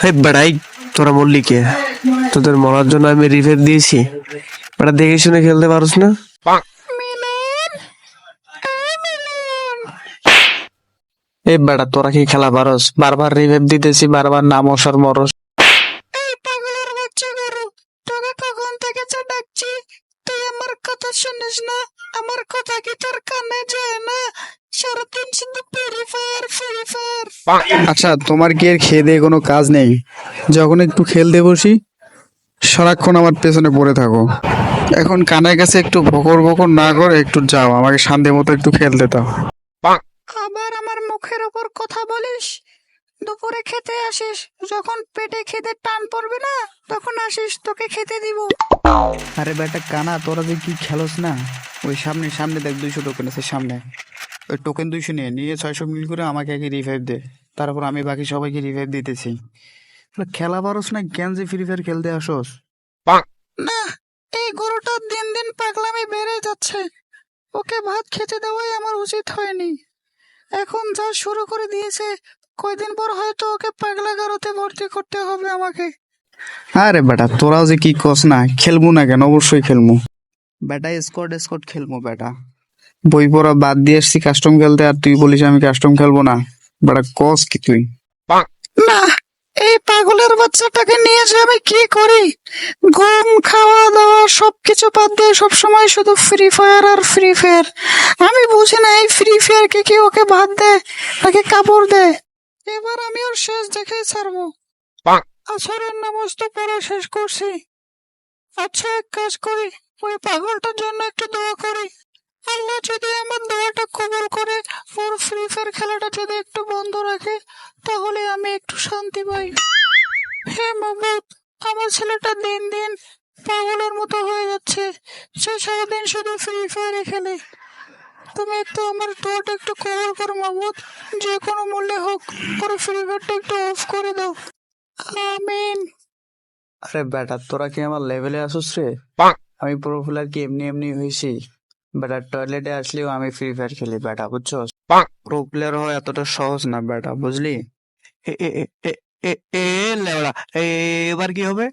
হে বেড়াই, তোরা মরলি কে? তোদের মরার জন্য আমি রিভেভ দিয়েছি। বেটা দেখে শুনে খেলতে পারোস না? এই বেটা তোরা কি খেলা পারস? বারবার রিভেভ দিতেছি, বারবার নাম অসর মরস। কখন থেকে ডাকছি তুই আমার কথা শুনিস না? আমার কথা কি তোর কানে যায় না? সারাদিন শুধু ফ্রি ফায়ার ফ্রি ফায়ার আচ্ছা তোমার কি এর খেয়ে দিয়ে কোনো কাজ নেই? যখন একটু খেলতে বসি সারাক্ষণ আমার পেছনে পড়ে থাকো। এখন কানের কাছে একটু ভকর ভকর না করে একটু যাও আমাকে শান্তি মতো একটু খেলতে দাও। আবার আমার মুখের ওপর কথা বলিস? দুপুরে খেতে আসিস যখন পেটে খেতে টান পড়বে না তখন আসিস তোকে খেতে দিব। আরে বেটা কানা তোরা যে কি খেলোস না? ওই সামনে সামনে দেখ দুইশো টোকেন আছে সামনে। ওই টোকেন দুইশো নিয়ে নিয়ে ছয়শো মিল করে আমাকে আগে রিভাইভ দে। তারপর আমি বাকি সবাইকে রিভাইভ দিতেছি। খেলা পারোস না জ্ঞান যে ফ্রি ফায়ার খেলতে আসোস? না এই গরুটার দিন দিন পাগলামি বেড়ে যাচ্ছে। ওকে ভাত খেতে দেওয়াই আমার উচিত হয়নি। এখন যা শুরু করে দিয়েছে কয়দিন পর হয়তো ওকে পাগলা গারোতে ভর্তি করতে হবে আমাকে। আরে বেটা তোরাও যে কি কস না খেলব না কেন? অবশ্যই খেলব। বেটা স্কোয়াড স্কোয়াড খেলব বেটা। বই পড়া বাদ দিয়ে এসছি কাস্টম খেলতে। আর তুই বলিস আমি কাস্টম খেলব না। বেটা কস কি তুই? না এই পাগলের বাচ্চাটাকে নিয়ে যে আমি কি করি? ঘুম খাওয়া দাওয়া সবকিছু বাদ দিয়ে সব সময় শুধু ফ্রি ফায়ার আর ফ্রি ফায়ার আমি বুঝি না এই ফ্রি ফায়ার কে কি ওকে ভাত দেয় তাকে কাপড় দেয় এবার আমি ওর শেষ দেখে ছাড়বো। আসরের নামাজ তো পড়া শেষ করছি। আচ্ছা এক কাজ করি। ওই পাগলটার জন্য একটু দোয়া করি। আল্লাহ যদি আমার দোয়াটা কবুল করে ওর ফ্রি ফায়ার খেলাটা যদি একটু বন্ধ রাখে তাহলে আমি একটু শান্তি পাই। হে মাবুদ আমার ছেলেটা দিন দিন পাগলের মতো হয়ে যাচ্ছে। সে সারাদিন শুধু ফ্রি ফায়ারে খেলে। তুমি একটু আমার দোয়াটা একটু কবল করো মাবুদ যে কোনো মূল্যে হোক ওর ফ্রি ফায়ারটা একটু অফ করে দাও। আমিন। আরে বেটা তোরা কি আমার লেভেলে আসুস রে? আমি প্রোফিলার কি এমনি এমনি হয়েছি? বেটা টয়লেটে আসলেও আমি ফ্রি ফায়ার খেলি বেটা বুঝছ প্রো প্লেয়ার হওয়া এতটা সহজ না বেটা বুঝলি? এ এ এ এ এ লেওড়া এ এবার কি হবে?